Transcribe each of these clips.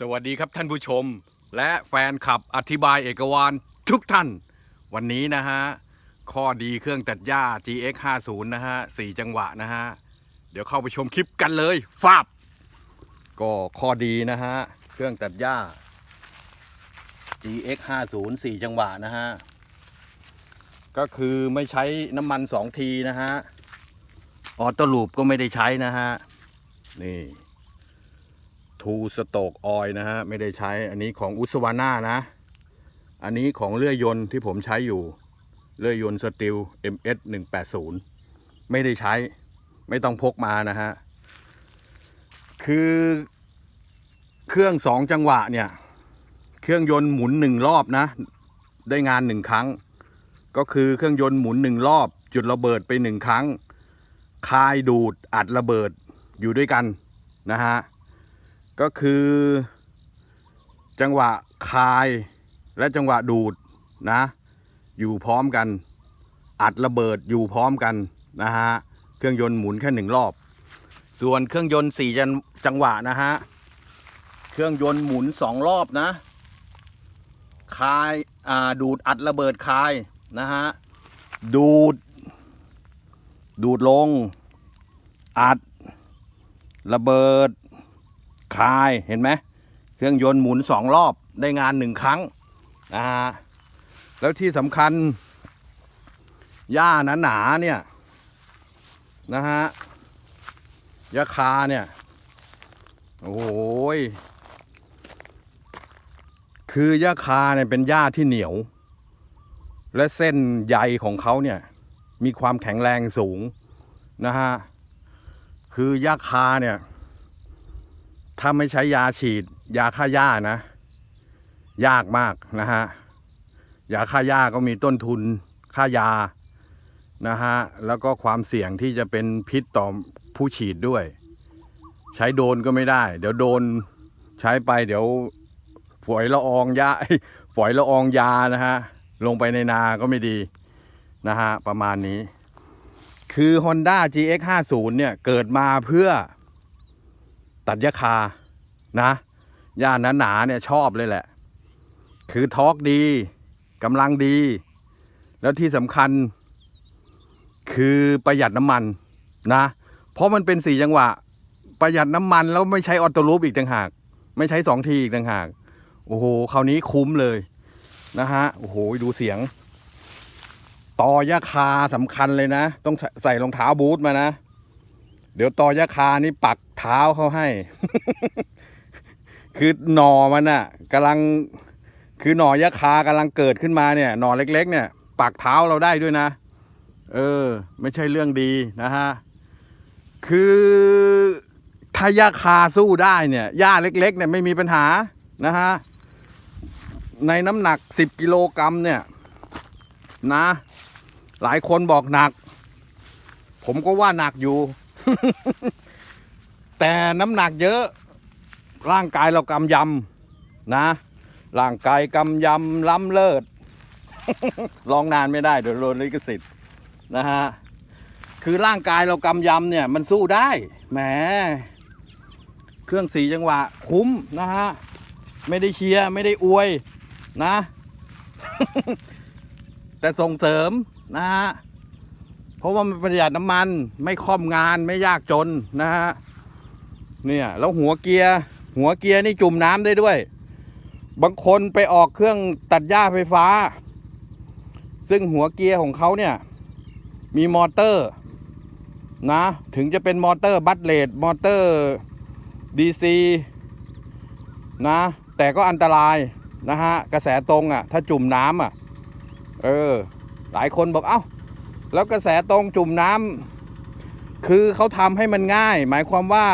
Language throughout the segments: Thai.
สวัสดีครับท่านผู้ชม และแฟนคลับอธิบายเอกวานทุกท่าน วันนี้นะฮะ ข้อดีเครื่องตัดหญ้า GX 50นะฮะสี่จังหวะนะฮะ เดี๋ยวเข้าไปชมคลิปกันเลยฟาบก็ข้อดีนะฮะ เครื่องตัดหญ้า GX 50สี่จังหวะนะฮะ ก็คือไม่ใช้น้ำมันสองทีนะฮะ ออโต้ลูปก็ไม่ได้ใช้นะฮะ นี่ ทูสโตกออยนะฮะ ไม่ได้ใช้อันนี้ของอุสวาน่านะ อันนี้ของเลื่อยยนต์ที่ผมใช้อยู่ เลื่อยยนต์สตีล MS 180 ไม่ได้ใช้ ไม่ต้องพกมานะฮะ คือเครื่องสองจังหวะเนี่ย เครื่องยนต์หมุนหนึ่งรอบนะ ได้งานหนึ่งครั้ง ก็คือเครื่องยนต์หมุนหนึ่งรอบ จุดระเบิดไปหนึ่งครั้ง คายดูดอัดระเบิดอยู่ด้วยกันนะฮะ ก็คือ จังหวะคายและจังหวะดูดนะ อยู่พร้อมกัน อัดระเบิดอยู่พร้อมกันนะฮะเครื่องยนต์หมุนแค่หนึ่งรอบ ส่วนเครื่องยนต์สี่จังหวะนะฮะเครื่องยนต์หมุนสองรอบนะคายอ่าดูดอัดระเบิดคายนะฮะดูด ดูดลง อัดระเบิด คลายเห็นไหมเครื่องยนต์หมุนสองรอบได้งานหนึ่งครั้งนะฮะแล้วที่สำคัญหญ้าหนาๆเนี่ยนะฮะยาคาเนี่ย โอ้ยคือยาคาเนี่ยเป็นหญ้าที่เหนียว และเส้นใยของเขาเนี่ยมีความแข็งแรงสูงนะฮะคือยาคาเนี่ย ถ้าไม่ใช้ยาฉีด ยาฆ่าหญ้านะ ยากมากนะฮะยาฆ่าหญ้าก็มีต้นทุนค่ายานะฮะแล้วก็ความเสี่ยงที่จะเป็นพิษต่อผู้ฉีดด้วย ใช้โดนก็ไม่ได้ เดี๋ยวโดนใช้ไปเดี๋ยวฝอยละอองยาฝอยละอองยานะฮะลงไปในนาก็ไม่ดีนะฮะประมาณนี้ คือ Honda GX 50เนี่ยเกิดมาเพื่อ ตัดยาคานะย่านหนาๆเนี่ยชอบเลยแหละ คือทอกดีกำลังดี แล้วที่สำคัญ คือประหยัดน้ำมันนะ เพราะมันเป็นสี่จังหวะ ประหยัดน้ำมันแล้วไม่ใช้ออโตลูปอีกต่างหาก ไม่ใช้สองทีอีกต่างหาก โอ้โหคราวนี้คุ้มเลยนะฮะโอ้โหดูเสียง ต่อยาคาสำคัญเลยนะ ต้องใส่ใส่รองเท้าบูทมานะ เดี๋ยวตอยาคานี่ปักเท้าเขาให้ คือหน่อมันน่ะกำลังคือหน่อยาคากำลังเกิดขึ้นมาเนี่ย หน่อเล็ก ๆ เนี่ยปักเท้าเราได้ด้วยนะ เออ ไม่ใช่เรื่องดีนะฮะ คือถ้ายาคาสู้ได้เนี่ยหญ้าเล็ก ๆ เนี่ยไม่มีปัญหานะฮะ ในน้ำหนักสิบกิโลกรัมเนี่ย นะ หลายคนบอกหนัก ผมก็ว่าหนักอยู่ แต่น้ำหนักเยอะ ร่างกายเรากำยำนะ ร่างกายกำยำล้ำเลิศ ลองนานไม่ได้เดี๋ยวโดนลิขสิทธิ์นะฮะ คือร่างกายเรากำยำเนี่ย มันสู้ได้แหมเครื่องสีจังหวะ คุ้มนะฮะ ไม่ได้เชียร์ไม่ได้อวยนะ แต่ส่งเสริมนะฮะ ราะว่ามันประหยัดน้ำมันไม่ค่อมงานไม่ยากจนนะฮะเนี่ยแล้วหัวเกียร์ หัวเกียร์นี่จุ่มน้ำได้ด้วย บางคนไปออกเครื่องตัดหญ้าไฟฟ้า ซึ่งหัวเกียร์ของเขาเนี่ย มีมอเตอร์นะ ถึงจะเป็นมอเตอร์บัตเลดมอเตอร์ดีซีนะ แต่ก็อันตรายนะฮะ กระแสตรงอะ่ะ ถ้าจุ่มน้ำอะ เออ หลายคนบอกเอ้า แล้วกระแสตรงจุ่มน้ำคือเขาทำให้มันง่าย หมายความว่า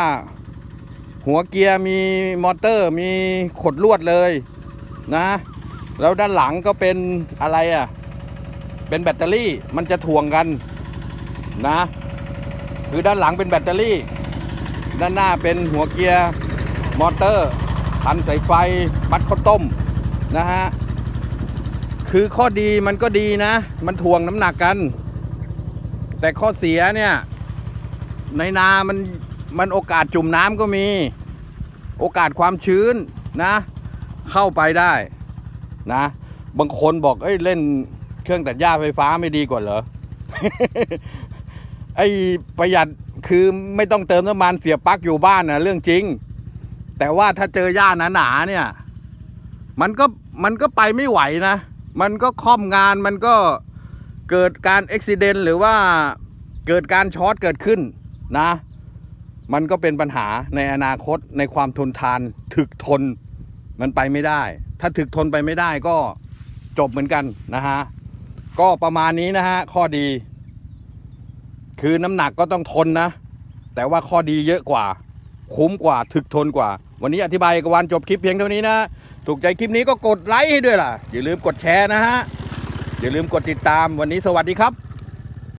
หัวเกียร์มีมอเตอร์ มีขดลวดเลยนะ แล้วด้านหลังก็เป็นอะไรอะ่ะ เป็นแบตเตอรี่มันจะถ่วงกันนะ คือด้านหลังเป็นแบตเตอรี่ ด้านหน้าเป็นหัวเกียร์มอเตอร์พันสายไฟมัดข้าวต้มนะฮะ คือข้อดีมันก็ดีนะ มันถ่วงน้ำหนักกัน แต่ข้อเสียเนี่ย ในนามันมันโอกาสจุ่มน้ำก็มี โอกาสความชื้นนะ เข้าไปได้นะ บางคนบอกเอ้ยเล่นเครื่องตัดหญ้าไฟฟ้าไม่ดีกว่าเหรอ ไอ้ประหยัดคือไม่ต้องเติมน้ำมันเสียปลั๊กอยู่บ้านนะเรื่องจริง แต่ว่าถ้าเจอหญ้าหนาๆเนี่ย มันก็มันก็ไปไม่ไหวนะ มันก็ค่อมงานมันก็ เกิดการอุบิเหตุหรือว่าเกิดการช็อตเกิดขึ้นนะ มันก็เป็นปัญหาในอนาคตในความทนทานถึกทนมันไปไม่ได้ ถ้าถึกทนไปไม่ได้ก็จบเหมือนกันนะฮะ ก็ประมาณนี้นะฮะ ข้อดี คือน้ำหนักก็ต้องทนนะ แต่ว่าข้อดีเยอะกว่า คุ้มกว่าถึกทนกว่า วันนี้อธิบายกวันจบคลิปเพียงเท่านี้นะ ถูกใจคลิปนี้ก็กดไลค์ให้ด้วยล่ะ อย่าลืมกดแชร์นะฮะ อย่าลืมกดติดตามวันนี้สวัสดีครับ